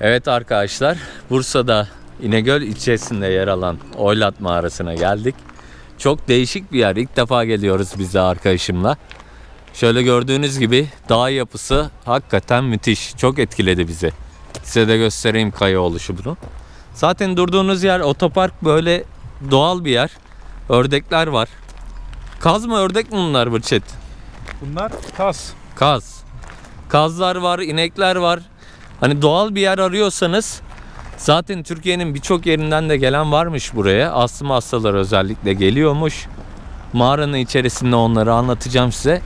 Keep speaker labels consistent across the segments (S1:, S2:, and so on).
S1: Evet arkadaşlar, Bursa'da İnegöl ilçesinde yer alan Oylat Mağarası'na geldik. Çok değişik bir yer. İlk defa geliyoruz biz de arkadaşımla. Şöyle gördüğünüz gibi dağ yapısı hakikaten müthiş. Çok etkiledi bizi. Size de göstereyim kaya oluşumunu. Zaten durduğunuz yer otopark böyle doğal bir yer. Ördekler var. Kaz mı ördek mi bunlar Burçet?
S2: Bunlar tas.
S1: Kaz. Kazlar var, inekler var. Hani doğal bir yer arıyorsanız zaten Türkiye'nin birçok yerinden de gelen varmış buraya. Astım hastaları özellikle geliyormuş. Mağaranın içerisinde onları anlatacağım size.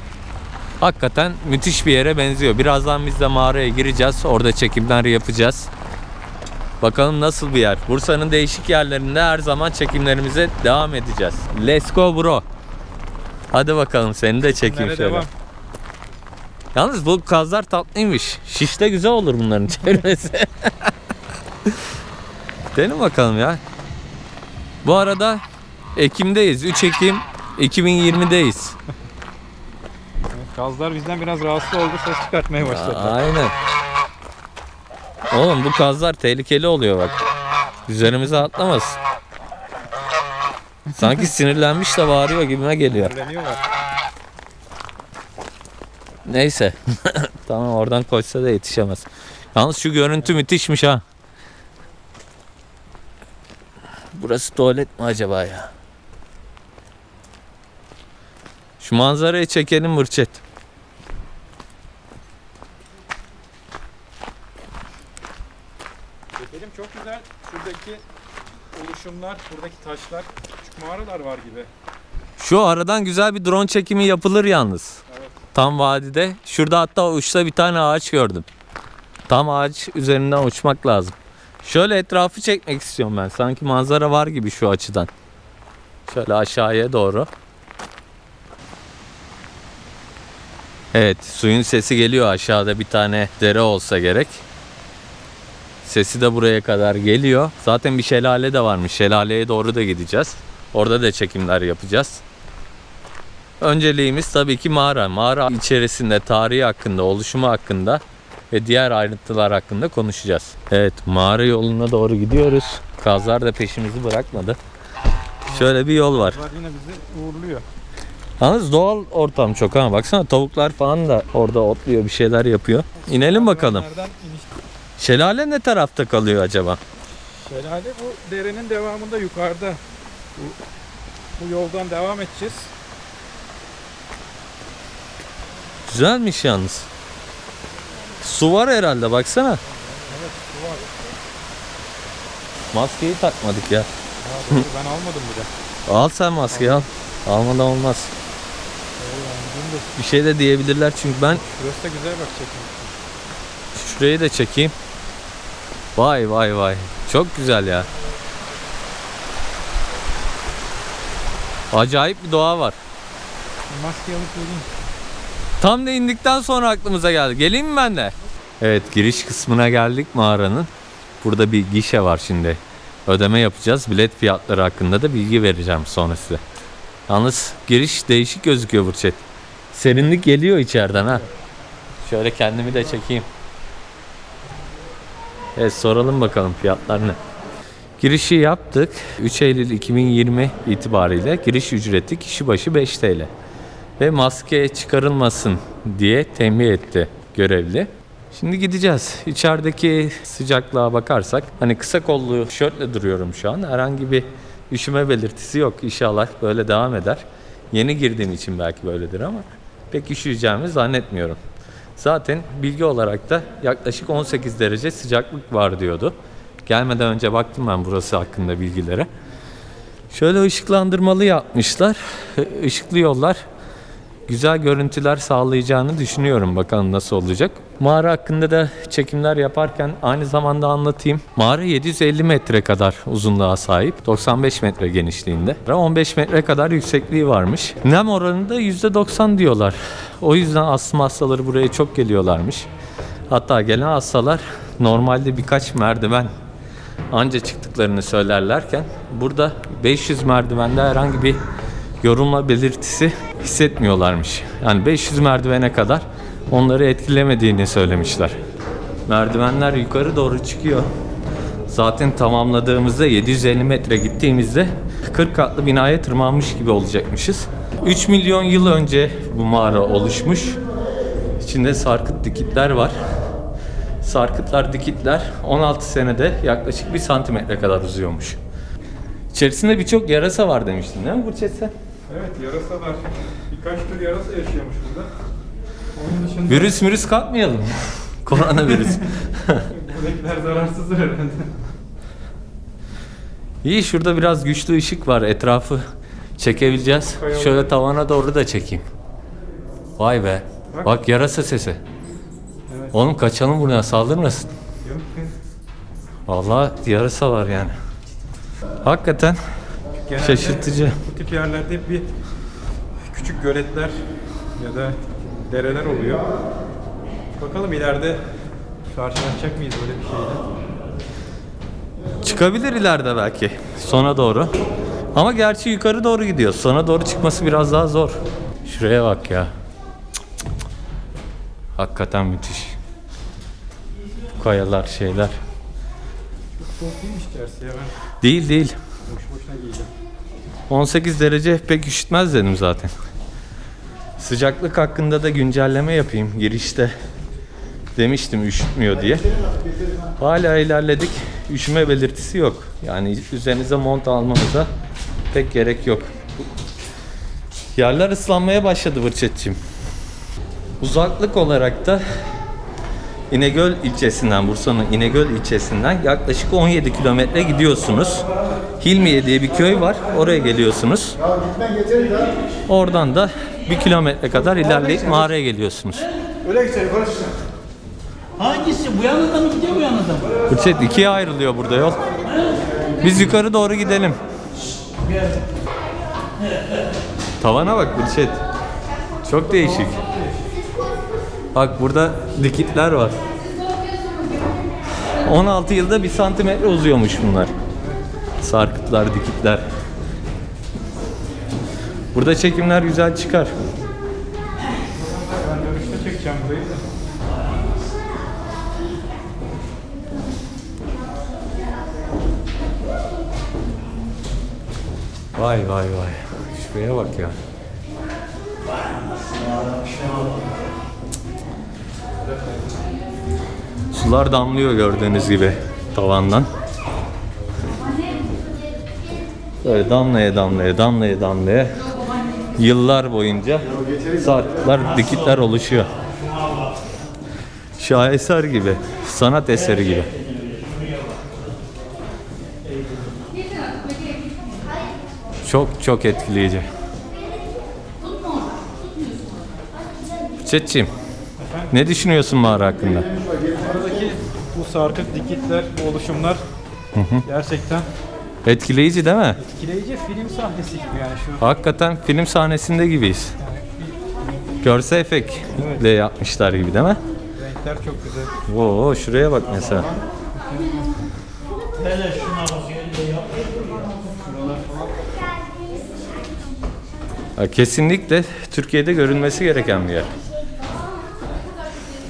S1: Hakikaten müthiş bir yere benziyor. Birazdan biz de mağaraya gireceğiz. Orada çekimler yapacağız. Bakalım nasıl bir yer. Bursa'nın değişik yerlerinde her zaman çekimlerimize devam edeceğiz. Let's go bro. Hadi bakalım seni de çekeyim şöyle.
S2: devam?
S1: Yalnız bu kazlar tatlıymış. Şiş de güzel olur bunların çevresi. Gidelim bakalım ya. Bu arada Ekim'deyiz. 3 Ekim 2020'deyiz.
S2: Kazlar bizden biraz rahatsız oldu. Ses çıkartmaya başladılar.
S1: Aynen. Oğlum bu kazlar tehlikeli oluyor bak. Üzerimize atlamasın. Sanki sinirlenmiş de bağırıyor gibime geliyor.
S2: Öğreniyorlar.
S1: Neyse. tamam oradan koşsa da yetişemez. Yalnız şu görüntü müthişmiş ha. Burası tuvalet mi acaba ya? Şu manzarayı çekelim Mırçet.
S2: Çekelim çok güzel. Şuradaki oluşumlar, buradaki taşlar, küçük mağaralar var gibi.
S1: Şu aradan güzel bir drone çekimi yapılır yalnız. Tam vadide. Şurada hatta uçta bir tane ağaç gördüm. Tam ağaç üzerinden uçmak lazım. Şöyle etrafı çekmek istiyorum ben. Sanki manzara var gibi şu açıdan. Şöyle aşağıya doğru. Evet, suyun sesi geliyor aşağıda bir tane dere olsa gerek. Sesi de buraya kadar geliyor. Zaten bir şelale de varmış. Şelaleye doğru da gideceğiz. Orada da çekimler yapacağız. Önceliğimiz tabii ki mağara. Mağara içerisinde tarihi hakkında, oluşumu hakkında ve diğer ayrıntılar hakkında konuşacağız. Evet, mağara yoluna doğru gidiyoruz. Kazlar da peşimizi bırakmadı. Şöyle bir yol var.
S2: Kazlar yine bizi uğurluyor.
S1: Yalnız doğal ortam çok ha. Baksana tavuklar falan da orada otluyor, bir şeyler yapıyor. İnelim bakalım. Şelale ne tarafta kalıyor acaba?
S2: Şelale bu derenin devamında yukarıda. Bu, bu yoldan devam edeceğiz.
S1: Güzelmiş yalnız. Su var herhalde baksana.
S2: Evet bu var.
S1: Maskeyi takmadık ya.
S2: Ha, doğru, ben almadım bile.
S1: Al sen maskeyi al. Almadan olmaz.
S2: Doğru, ben gideyim de.
S1: Bir şey de diyebilirler çünkü ben
S2: Şurası da güzel bak çekim.
S1: şurayı da çekeyim. Vay vay vay. Çok güzel ya. Acayip bir doğa var.
S2: Maske alıp geleyim.
S1: Tam da indikten sonra aklımıza geldi. Geleyim mi ben de? Evet giriş kısmına geldik mağaranın. Burada bir gişe var şimdi. Ödeme yapacağız. Bilet fiyatları hakkında da bilgi vereceğim sonra size. Yalnız giriş değişik gözüküyor Burçet. Serinlik geliyor içeriden ha. Şöyle kendimi de çekeyim. Evet soralım bakalım fiyatlar ne? Girişi yaptık. 3 Eylül 2020 itibariyle giriş ücreti kişi başı 5 TL ve maske çıkarılmasın diye tembih etti görevli. Şimdi gideceğiz. İçerideki sıcaklığa bakarsak hani kısa kollu tişörtle duruyorum şu an. Herhangi bir üşüme belirtisi yok. İnşallah böyle devam eder. Yeni girdiğim için belki böyledir ama pek üşüyeceğimi zannetmiyorum. Zaten bilgi olarak da yaklaşık 18 derece sıcaklık var diyordu. Gelmeden önce baktım ben burası hakkında bilgilere. Şöyle ışıklandırmalı yapmışlar. Işıklı yollar güzel görüntüler sağlayacağını düşünüyorum. Bakalım nasıl olacak. Mağara hakkında da çekimler yaparken aynı zamanda anlatayım. Mağara 750 metre kadar uzunluğa sahip. 95 metre genişliğinde. 15 metre kadar yüksekliği varmış. Nem oranı da %90 diyorlar. O yüzden astım hastaları buraya çok geliyorlarmış. Hatta gelen hastalar normalde birkaç merdiven anca çıktıklarını söylerlerken burada 500 merdivende herhangi bir yorulma belirtisi hissetmiyorlarmış. Yani 500 merdivene kadar onları etkilemediğini söylemişler. Merdivenler yukarı doğru çıkıyor. Zaten tamamladığımızda 750 metre gittiğimizde 40 katlı binaya tırmanmış gibi olacakmışız. 3 milyon yıl önce bu mağara oluşmuş. İçinde sarkıt dikitler var. Sarkıtlar, dikitler 16 senede yaklaşık 1 santimetre kadar uzuyormuş. İçerisinde birçok yarasa var demiştin değil mi Burçet sen?
S2: Evet yarasalar. Birkaç tür yarasa yaşıyormuş burada. Onun dışında
S1: Virüs mürüs kapmayalım. Koronavirüs.
S2: buradakiler zararsızdır herhalde.
S1: İyi şurada biraz güçlü ışık var. Etrafı çekebileceğiz. Şöyle tavana doğru da çekeyim. Vay be.
S2: Bak.
S1: Bak yarasa sesi.
S2: Evet.
S1: Oğlum kaçalım buraya saldırmasın.
S2: Yok.
S1: Vallahi yarasa var yani. Hakikaten
S2: Genelde
S1: Şaşırtıcı.
S2: Bu tip yerlerde hep bir küçük göletler ya da dereler oluyor. Bakalım ileride karşılaşacak mıyız böyle bir şeyle?
S1: çıkabilir ileride belki. Sona doğru. Ama gerçi yukarı doğru gidiyor. Sona doğru çıkması biraz daha zor. Şuraya bak ya. Cık cık cık. Hakikaten müthiş. Kayalar şeyler.
S2: Soğuk değilmiş içerisi ya ben
S1: Değil değil.
S2: Boş boşuna giyeceğim.
S1: 18 derece pek üşütmez dedim zaten. Sıcaklık hakkında da güncelleme yapayım girişte. Demiştim üşütmüyor diye. Hala ilerledik. Üşüme belirtisi yok. Yani üzerinize mont almanıza pek gerek yok. Yerler ıslanmaya başladı Bırçetçim. Uzaklık olarak da İnegöl ilçesinden, Bursa'nın İnegöl ilçesinden yaklaşık 17 kilometre gidiyorsunuz. Hilmiye diye bir köy var. Oraya geliyorsunuz. Oradan da bir kilometre kadar ilerleyip mağaraya geliyorsunuz.
S3: Hangisi? Bu yanında mı gidiyor bu yanında mı?
S1: Bırçet ikiye ayrılıyor burada yol. Biz yukarı doğru gidelim. Tavana bak Bırçet. Çok değişik. Bak burada dikitler var. 16 yılda bir santimetre uzuyormuş bunlar. Sarkıtlar, dikitler. Burada çekimler güzel çıkar.
S2: Ben dönüşte çekeceğim burayı.
S1: Vay vay vay. Şuraya bak ya. Sular damlıyor gördüğünüz gibi tavandan. Böyle damlaya damlaya damlaya damlaya yıllar boyunca sarkıtlar, dikitler oluşuyor. Şaheser gibi, sanat eseri gibi. Çok çok etkileyici. Çetçim, ne düşünüyorsun mağara hakkında?
S2: Buradaki bu sarkık dikitler, bu oluşumlar gerçekten
S1: Etkileyici değil mi?
S2: etkileyici film sahnesi gibi yani şu.
S1: Hakikaten film sahnesinde gibiyiz. Görsel efektle yapmışlar gibi değil mi?
S2: Renkler çok güzel.
S1: Oo şuraya bak mesela.
S3: Hele şuna bak.
S1: Ya kesinlikle Türkiye'de görülmesi gereken bir yer.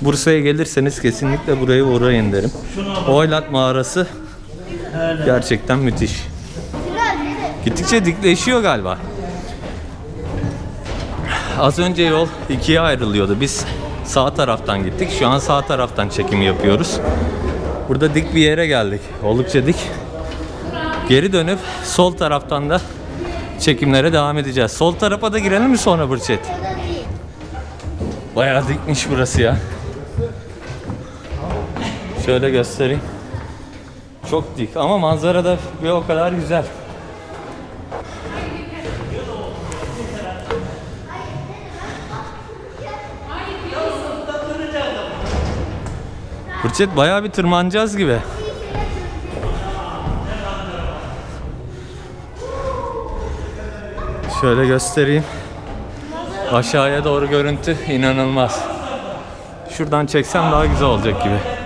S1: Bursa'ya gelirseniz kesinlikle buraya uğrayın derim. Oylat mağarası gerçekten müthiş. Gittikçe dikleşiyor galiba. Az önce yol ikiye ayrılıyordu. Biz sağ taraftan gittik. Şu an sağ taraftan çekim yapıyoruz. Burada dik bir yere geldik. Oldukça dik. Geri dönüp sol taraftan da çekimlere devam edeceğiz. Sol tarafa da girelim mi sonra Burçet? Bayağı dikmiş burası ya. Şöyle göstereyim. Çok dik ama manzara da bir o kadar güzel. Burçet bayağı bir tırmanacağız gibi. Şöyle göstereyim. Aşağıya doğru görüntü inanılmaz. Şuradan çeksem daha güzel olacak gibi.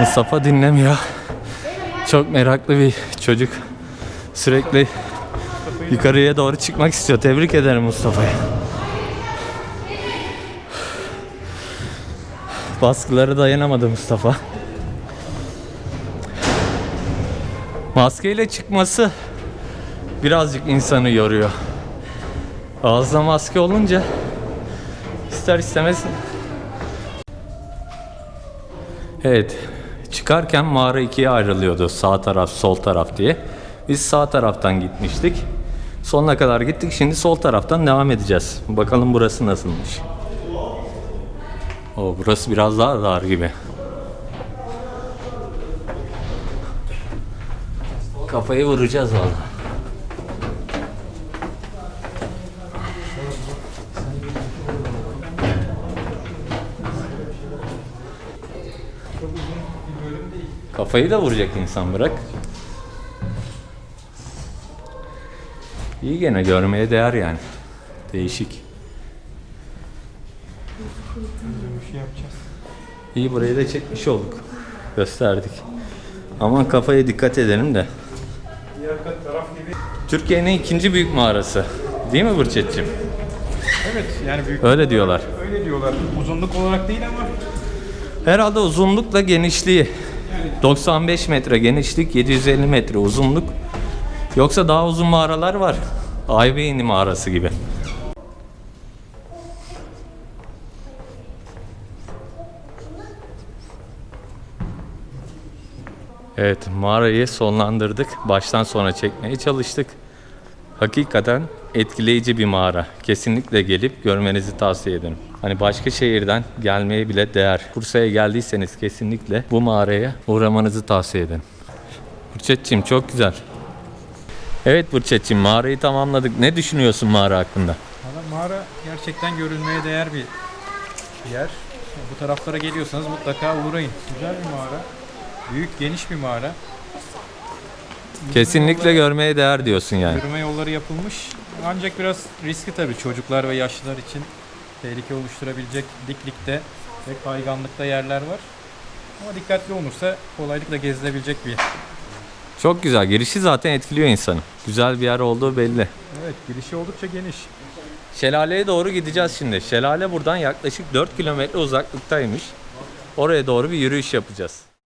S1: Mustafa dinlemiyor. Çok meraklı bir çocuk. Sürekli yukarıya doğru çıkmak istiyor. Tebrik ederim Mustafa'yı. baskıları dayanamadı Mustafa. Maskeyle çıkması birazcık insanı yoruyor. Ağızda maske olunca ister istemez Evet. Çıkarken mağara ikiye ayrılıyordu. Sağ taraf, sol taraf diye. Biz sağ taraftan gitmiştik. Sonuna kadar gittik. Şimdi sol taraftan devam edeceğiz. Bakalım burası nasılmış. O burası biraz daha dar gibi. Kafayı vuracağız valla. Kafayı da vuracak insan bırak. İyi gene görmeye değer yani. Değişik. İyi burayı da çekmiş olduk. Gösterdik. Aman kafaya dikkat edelim de. Türkiye'nin ikinci büyük mağarası. Değil mi Burçetçim?
S2: Evet yani büyük.
S1: Öyle diyorlar.
S2: Öyle diyorlar. Uzunluk olarak değil ama
S1: Herhalde uzunlukla genişliği 95 metre genişlik, 750 metre uzunluk. Yoksa daha uzun mağaralar var. Ayveyni mağarası gibi. Evet, mağarayı sonlandırdık. Baştan sona çekmeye çalıştık. Hakikaten etkileyici bir mağara. Kesinlikle gelip görmenizi tavsiye ederim. Hani başka şehirden gelmeye bile değer. Bursa'ya geldiyseniz kesinlikle bu mağaraya uğramanızı tavsiye ederim. Burçetçim çok güzel. Evet Burçetçim mağarayı tamamladık. Ne düşünüyorsun mağara hakkında?
S2: Valla mağara gerçekten görülmeye değer bir yer. Bu taraflara geliyorsanız mutlaka uğrayın. Güzel bir mağara. Büyük, geniş bir mağara.
S1: Kesinlikle görmeye değer diyorsun yani.
S2: Yürüme yolları yapılmış. Ancak biraz riskli tabii çocuklar ve yaşlılar için tehlike oluşturabilecek diklikte ve kayganlıkta yerler var. Ama dikkatli olursa kolaylıkla gezilebilecek bir yer.
S1: Çok güzel. Girişi zaten etkiliyor insanı. Güzel bir yer olduğu belli.
S2: Evet, girişi oldukça geniş.
S1: Şelaleye doğru gideceğiz şimdi. Şelale buradan yaklaşık 4 kilometre uzaklıktaymış. Oraya doğru bir yürüyüş yapacağız.